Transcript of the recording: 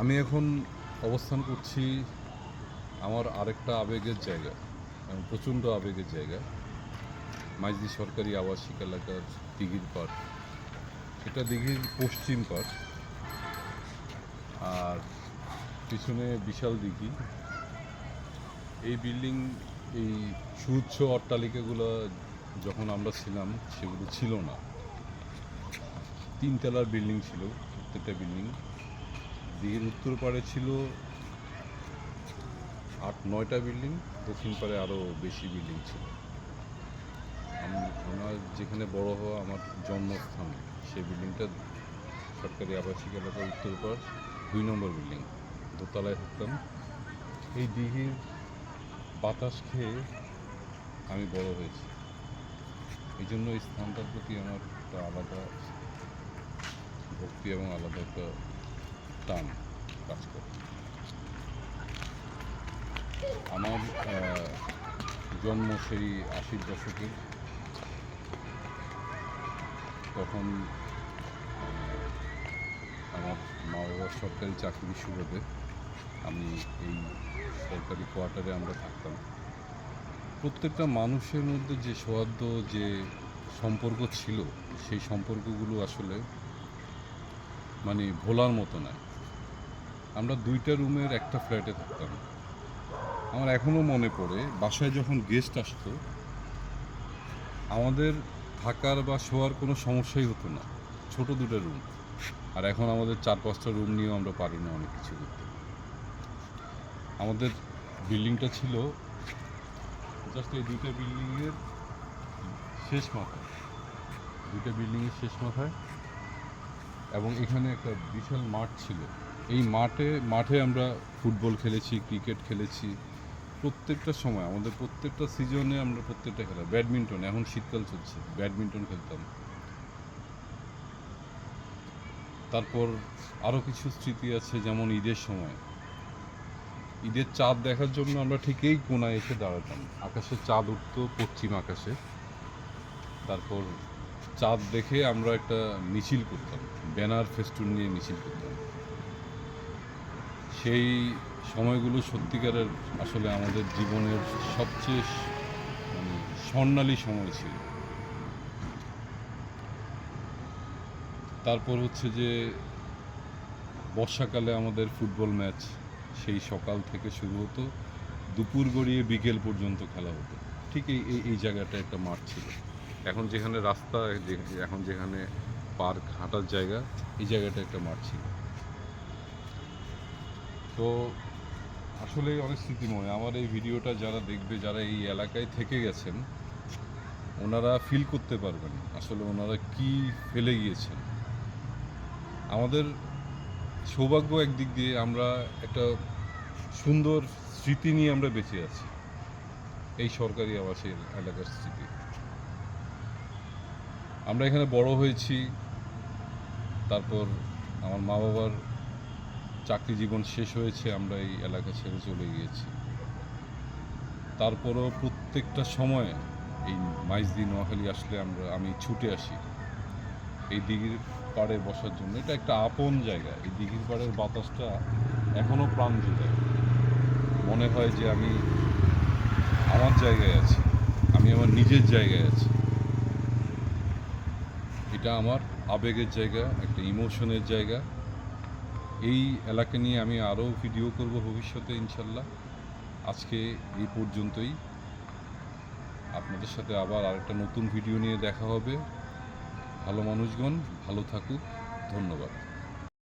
আমি এখন অবস্থান করছি আমার আরেকটা আবেগের জায়গা প্রচণ্ড আবেগের জায়গা, মাইজদি সরকারি আবাসিক এলাকার দিঘির পাড়। এটা দিঘির পশ্চিম পাড়। আর পিছনে বিশাল দিঘি। এই বিল্ডিং, এই সুউচ্চ অট্টালিকাগুলো যখন আমরা ছিলাম, সেগুলো ছিল না। তিনতলার বিল্ডিং ছিল, প্রত্যেকটা বিল্ডিং। দিঘির উত্তর পাড়ে ছিল আট, নয়টা বিল্ডিং, দক্ষিণ পাড়ে আরও বেশি বিল্ডিং ছিল। আম- আমার যেখানে বড় হওয়া আমার জন্মস্থান, সেই বিল্ডিংটা সরকারি আবাসিক উত্তর পাড়, দুই নম্বর বিল্ডিং, দোতলায় থাকতাম এই দিঘির বাতাস খেয়ে আমি বড় হয়েছি। এই জন্য এই স্থানটার প্রতি আমার একটা আলাদা ভক্তি এবং আলাদা একটা টান। কাজ করে। আমার জন্ম সেই আশির দশকে। তখন আমার মা বাবার সরকারি চাকরি সুবাদে আমি এই সরকারি কোয়ার্টারে আমরা থাকতাম। প্রত্যেকটা মানুষের মধ্যে যে সৌহার্দ্য, যে সম্পর্ক ছিল, সেই সম্পর্কগুলো আসলে মানে ভোলার মতো নয়। আমরা দুইটা রুমের একটা ফ্ল্যাটে থাকতাম। আমার এখনও মনে পড়ে, বাসায় যখন গেস্ট আসতো, আমাদের থাকার বা শোয়ার কোনো সমস্যাই হতো না। ছোট দুটো রুম। আর এখন আমাদের চার পাঁচটা রুম নিয়েও আমরা পারি না অনেক কিছু করতে। আমাদের বিল্ডিংটা ছিল জাস্ট এই দুইটা বিল্ডিংয়ের শেষ মাথায়। দুইটা বিল্ডিংয়ের শেষ মাথায়। এবং এখানে একটা বিশাল মাঠ ছিল। এই মাঠে মাঠে আমরা ফুটবল খেলেছি, ক্রিকেট খেলেছি, প্রত্যেকটা সময়, আমাদের প্রত্যেকটা সিজনে আমরা প্রত্যেকটা খেলা, ব্যাডমিন্টন, এখন শীতকাল চলছে, ব্যাডমিন্টন খেলতাম। তারপর আরও কিছু স্মৃতি আছে, যেমন ঈদের সময়। ঈদের চাঁদ দেখার জন্য আমরা ঠিক এই কোনায় এসে দাঁড়াতাম। আকাশে চাঁদ উঠতো, পশ্চিম আকাশে। তারপর চাঁদ দেখে আমরা একটা মিছিল করতাম, ব্যানার ফেস্টুন নিয়ে মিছিল করতাম। সেই সময়গুলো সত্যিকারের আসলে আমাদের জীবনের সবচেয়ে মানে স্বর্ণালী সময় ছিল। তারপর হচ্ছে যে বর্ষাকালে আমাদের ফুটবল ম্যাচ সেই সকাল থেকে শুরু হতো। দুপুর গড়িয়ে বিকেল পর্যন্ত খেলা হতো। ঠিক এই, এই- জায়গাটা একটা মাঠ ছিল। এখন যেখানে রাস্তা এখন যেখানে পার্ক হাঁটার জায়গা, এই জায়গাটা একটা মাঠ ছিল। তো আসলে অনেক স্মৃতিময়। আমার এই ভিডিওটা যারা দেখবে, যারা এই এলাকায় থেকে গেছেন, ওনারা ফিল করতে পারবেন আসলে ওনারা কি ফেলে গিয়েছেন। আমাদের সৌভাগ্য একদিক দিয়ে আমরা একটা সুন্দর স্মৃতি নিয়ে আমরা বেঁচে আছি। এই সরকারি আবাসের এলাকার স্মৃতি। আমরা এখানে বড় হয়েছি, তারপর আমার মা বাবার চাকরি জীবন শেষ হয়েছে, আমরা এই এলাকা ছেড়ে চলে গিয়েছি। তারপরও প্রত্যেকটা সময়ে এই মাইজদি নোয়াখালী আসলে আমরা, আমি ছুটে আসি। এই দিঘির পাড়ে বসার জন্য। এটা একটা আপন জায়গা। এই দিঘির পাড়ের বাতাসটা এখনও প্রাণ জোগায় মনে হয় যে আমি আমার জায়গায় আছি। আমি আমার নিজের জায়গায় আছি। এটা আমার আবেগের জায়গা, একটা ইমোশনের জায়গা। এই এলাকা নিয়ে আমি আরও ভিডিও করব ভবিষ্যতে, ইনশাল্লাহ। আজকে এই পর্যন্তই। আপনাদের সাথে আবার আরেকটা নতুন ভিডিও নিয়ে দেখা হবে। ভালো মানুষগণ, ভালো থাকুক। ধন্যবাদ।